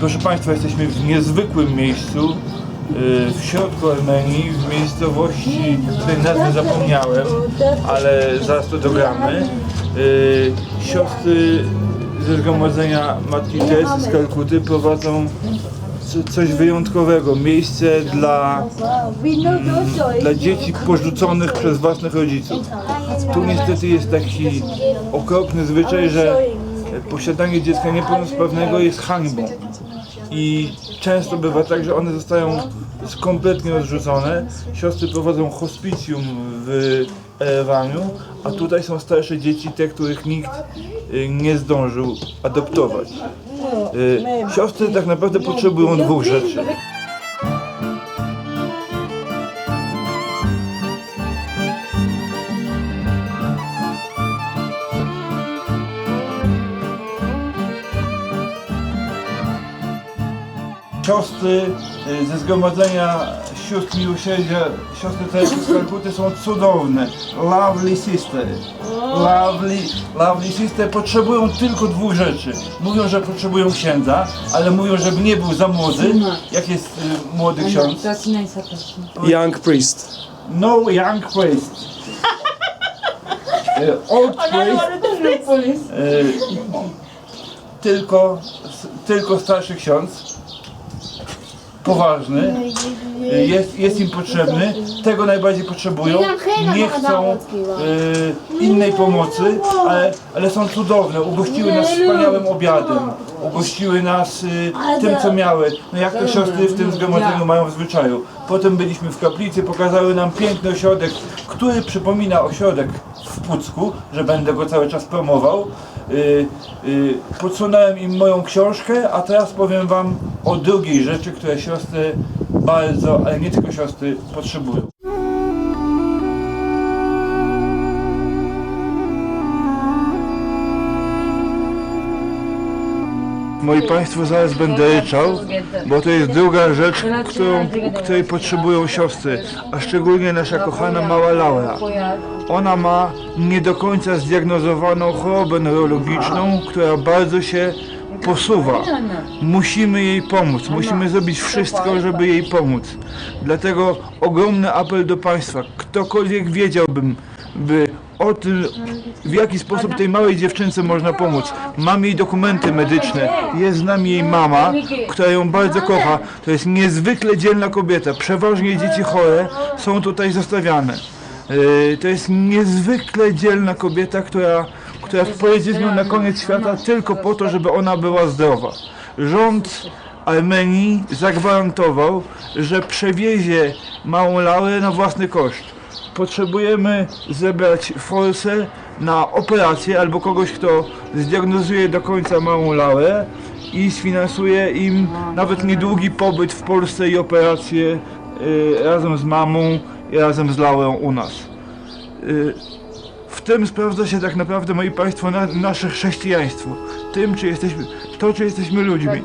Proszę Państwa, jesteśmy w niezwykłym miejscu, y, w środku Armenii, w miejscowości, której nazwy zapomniałem, ale zaraz to dogramy. Y, Siostry ze zgromadzenia Matki Teresy z Kalkuty prowadzą co- coś wyjątkowego, miejsce dla, dla dzieci porzuconych przez własnych rodziców. Tu niestety jest taki okropny zwyczaj, że posiadanie dziecka niepełnosprawnego jest hańbą. I często bywa tak, że one zostają kompletnie odrzucone. Siostry prowadzą hospicjum w Erewaniu, a tutaj są starsze dzieci, te, których nikt y, nie zdążył adoptować. Y, Siostry tak naprawdę potrzebują dwóch rzeczy. Siostry y, ze zgromadzenia sióstr miłosierdzia, siostry Teresy z Kalkuty są cudowne. Lovely sister. Lovely, lovely sister potrzebują tylko dwóch rzeczy. Mówią, że potrzebują księdza, ale mówią, żeby nie był za młody. Jak jest y, młody ksiądz? Young priest. No young priest. Y, Old priest. Y, Tylko, tylko starszy ksiądz. Poważny. Jest, jest im potrzebny. Tego najbardziej potrzebują. Nie chcą y, innej pomocy, ale, ale są cudowne. Ugościły nas wspaniałym obiadem. Ugościły nas y, tym, co miały. No jak to siostry w tym zgromadzeniu mają w zwyczaju. Potem byliśmy w kaplicy, pokazały nam piękny ośrodek, który przypomina ośrodek w Pucku, że będę go cały czas promował. Y, y, podsunąłem im moją książkę, a teraz powiem wam o drugiej rzeczy, które siostry bardzo, ale nie tylko siostry, potrzebują. Moi Państwo, zaraz będę ryczał, bo to jest druga rzecz, którą, której potrzebują siostry, a szczególnie nasza kochana mała Laura. Ona ma nie do końca zdiagnozowaną chorobę neurologiczną, która bardzo się posuwa. Musimy jej pomóc, musimy zrobić wszystko, żeby jej pomóc. Dlatego ogromny apel do Państwa, ktokolwiek wiedziałbym, by o tym, w jaki sposób tej małej dziewczynce można pomóc. Mam jej dokumenty medyczne, jest z nami jej mama, która ją bardzo kocha. To jest niezwykle dzielna kobieta. Przeważnie dzieci chore są tutaj zostawiane. Yy, To jest niezwykle dzielna kobieta, która, która pojedzie z nią na koniec świata tylko po to, żeby ona była zdrowa. Rząd Armenii zagwarantował, że przewiezie małą Laurę na własny koszt potrzebujemy zebrać forsę na operację albo kogoś, kto zdiagnozuje do końca małą Laurę i sfinansuje im nawet niedługi pobyt w Polsce i operację y, razem z mamą i razem z Laurą u nas. Y, tym sprawdza się tak naprawdę, moi Państwo, na, nasze chrześcijaństwo. Tym, czy jesteśmy, to, czy jesteśmy ludźmi.